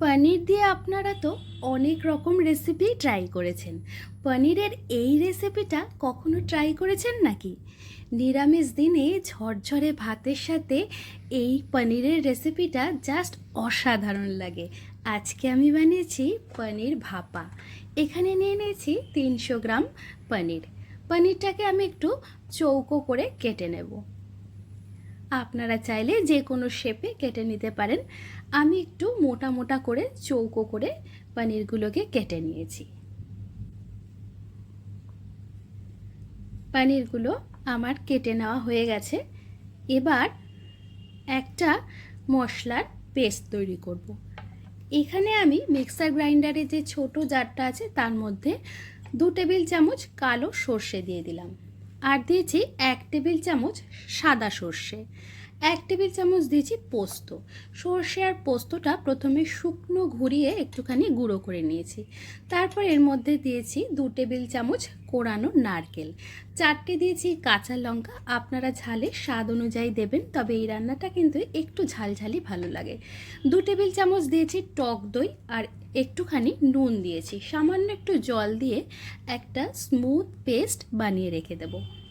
পনির দিয়ে আপনারা তো অনেক রকম রেসিপি ট্রাই করেছেন। পনিরের এই রেসিপিটা কখনো ট্রাই করেছেন নাকি? নিরামিষ দিনে ঝরঝরে ভাতের সাথে এই পনিরের রেসিপিটা জাস্ট অসাধারণ লাগে। আজকে আমি বানিয়েছি পনির ভাপা। এখানে নিয়ে নিয়েছি তিনশো গ্রাম পনির। পনিরটাকে আমি একটু চৌকো করে কেটে নেব। আপনারা চাইলে যে কোনো শেপে কেটে নিতে পারেন। আমি একটু মোটা মোটা করে চৌকো করে পনিরগুলোকে কেটে নিয়েছি। পনিরগুলো আমার কেটে নেওয়া হয়ে গেছে। এবার একটা মশলার পেস্ট তৈরি করব। এখানে আমি মিক্সার গ্রাইন্ডারে যে ছোট জারটা আছে তার মধ্যে দু টেবিল চামচ কালো সর্ষে দিয়ে দিলাম। আর দিয়েছি এক টেবিল চামচ সাদা সর্ষে। এক টেবিল চামচ দিয়েছি পোস্ত। সর্ষে আর পোস্তটা প্রথমে শুকনো ঘুরিয়ে একটুখানি গুঁড়ো করে নিয়েছি। তারপর এর মধ্যে দিয়েছি দু টেবিল চামচ কোরানো নারকেল। চারটে দিয়েছি কাঁচা লঙ্কা। আপনারা ঝালে স্বাদ অনুযায়ী দেবেন, তবে এই রান্নাটা কিন্তু একটু ঝালঝালি ভালো লাগে। দু টেবিল চামচ দিয়েছি টক দই আর একটুখানি নুন দিয়েছি। সামান্য একটু জল দিয়ে একটা স্মুথ পেস্ট বানিয়ে রেখে দেবো।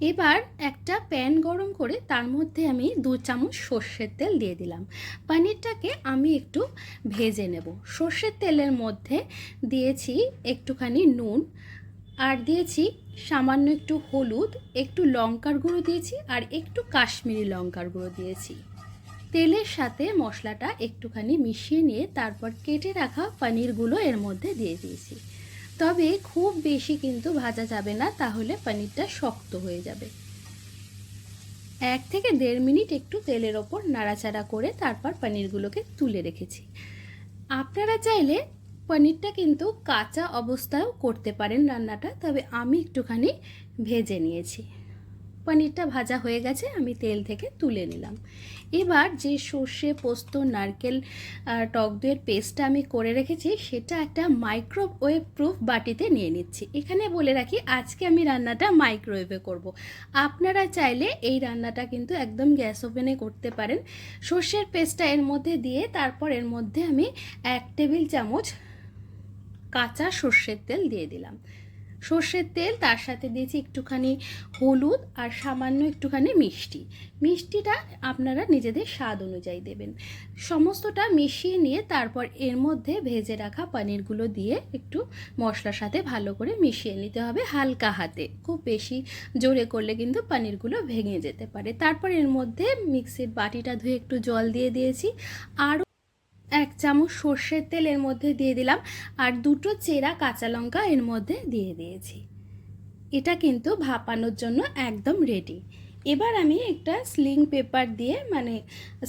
এবার একটা প্যান গরম করে তার মধ্যে আমি দু চামচ সর্ষের তেল দিয়ে দিলাম। পনিরটাকে আমি একটু ভেজে নেব। সর্ষের তেলের মধ্যে দিয়েছি একটুখানি নুন আর দিয়েছি সামান্য একটু হলুদ, একটু লঙ্কার গুঁড়ো দিয়েছি আর একটু কাশ্মীরি লঙ্কার গুঁড়ো দিয়েছি। তেলের সাথে মশলাটা একটুখানি মিশিয়ে নিয়ে তারপর কেটে রাখা পনিরগুলো এর মধ্যে দিয়ে দিয়েছি। তবে খুব বেশি কিন্তু ভাজা যাবে না, তাহলে পনিরটা শক্ত হয়ে যাবে। এক থেকে দেড় মিনিট একটু তেলের ওপর নাড়াচাড়া করে তারপর পনিরগুলোকে তুলে রেখেছি। আপনারা চাইলে পনিরটা কিন্তু কাঁচা অবস্থায়ও করতে পারেন রান্নাটা, তবে আমি একটুখানি ভেজে নিয়েছি। পনিরটা ভাজা হয়ে গেছে, আমি তেল থেকে তুলে নিলাম। এবার যে সর্ষে, পোস্ত, নারকেল টক দইয়ের পেস্টটা আমি করে রেখেছি, সেটা একটা মাইক্রোওয়েভ প্রুফ বাটিতে নিয়ে নিচ্ছি। এখানে বলে রাখি, আজকে আমি রান্নাটা মাইক্রোওয়েভে করব। আপনারা চাইলে এই রান্নাটা কিন্তু একদম গ্যাস ওভেনে করতে পারেন। সর্ষের পেস্টটা এর মধ্যে দিয়ে তারপর এর মধ্যে আমি এক টেবিল চামচ কাঁচা সর্ষের তেল দিয়ে দিলাম। সর্ষের তেল, তার সাথে দিয়েছি একটুখানি হলুদ আর সামান্য একটুখানি মিষ্টি। মিষ্টিটা আপনারা নিজেদের স্বাদ অনুযায়ী দেবেন। সমস্তটা মিশিয়ে নিয়ে তারপর এর মধ্যে ভেজে রাখা পনিরগুলো দিয়ে একটু মশলার সাথে ভালো করে মিশিয়ে নিতে হবে হালকা হাতে। খুব বেশি জোরে করলে কিন্তু পনিরগুলো ভেঙে যেতে পারে। তারপর এর মধ্যে মিক্সির বাটিটা ধুয়ে একটু জল দিয়ে দিয়েছি। আর এক চামচ সর্ষের তেল এর মধ্যে দিয়ে দিলাম আর দুটো চেরা কাঁচা লঙ্কা এর মধ্যে দিয়ে দিয়েছি। এটা কিন্তু ভাপানোর জন্য একদম রেডি এবার আমি একটা স্লিং পেপার দিয়ে মানে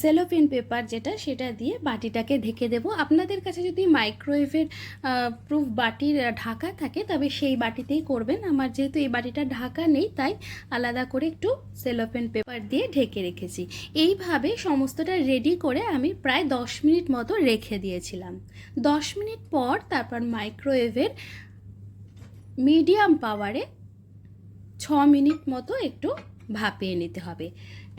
সেলোফিন পেপার যেটা, সেটা দিয়ে বাটিটাকে ঢেকে দেব। আপনাদের কাছে যদি মাইক্রোওয়েভের প্রুফ বাটির ঢাকা থাকে, তবে সেই বাটিতেই করবেন। আমার যেহেতু এই বাটিটা ঢাকা নেই, তাই আলাদা করে একটু সেলোফিন পেপার দিয়ে ঢেকে রেখেছি। এইভাবে সমস্তটা রেডি করে আমি প্রায় দশ মিনিট মতো রেখে দিয়েছিলাম। দশ মিনিট পর তারপর মাইক্রোওয়েভের মিডিয়াম পাওয়ারে ছ মিনিট মতো একটু ভাপিয়ে নিতে হবে।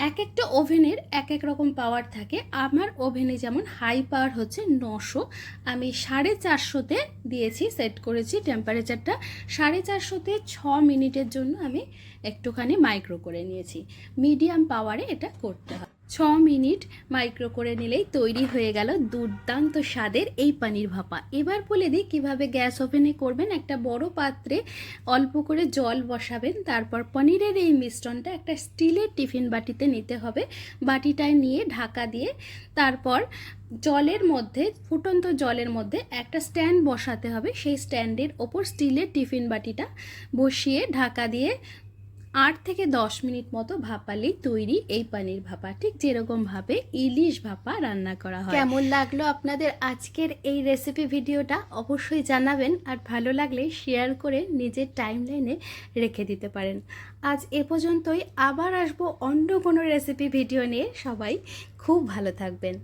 এক একটা ওভেনের এক এক রকম পাওয়ার থাকে। আমার ওভেনে যেমন হাই পাওয়ার হচ্ছে নশো, আমি সাড়ে চারশোতে দিয়েছি সেট করেছি টেম্পারেচারটা সাড়ে চারশোতে ছ মিনিটের জন্য আমি একটুখানি মাইক্রো করে নিয়েছি। মিডিয়াম পাওয়ারে এটা করতে হয়। ছ মিনিট মাইক্রো করে নিলেই তৈরি হয়ে গেল দুর্দান্ত স্বাদের এই পানির ভাপা। এবার বলে দিই কীভাবে গ্যাস ওভেনে করবেন, একটা বড় পাত্রে অল্প করে জল বসাবেন, তারপর পনিরের এই মিশ্রণটা একটা স্টিলের টিফিন বাটিতে নিতে হবে। বাটিটায় নিয়ে ঢাকা দিয়ে তারপর জলের মধ্যে, ফুটন্ত জলের মধ্যে একটা স্ট্যান্ড বসাতে হবে। সেই স্ট্যান্ডের ওপর স্টিলের টিফিন বাটিটা বসিয়ে ঢাকা দিয়ে আট থেকে দশ মিনিট মতো ভাপালেই তৈরি এই পানির ভাপা। ঠিক যেরকমভাবে ইলিশ ভাপা রান্না করা হয়। কেমন লাগল আপনাদের আজকের এই রেসিপি ভিডিওটা? অবশ্যই জানাবেন আর ভালো লাগলে শেয়ার করে নিজের টাইম লাইনে রেখে দিতে পারেন। আজ এ পর্যন্তই। আবার আসব অন্য কোনো রেসিপি ভিডিও নিয়ে। সবাই খুব ভালো থাকবেন।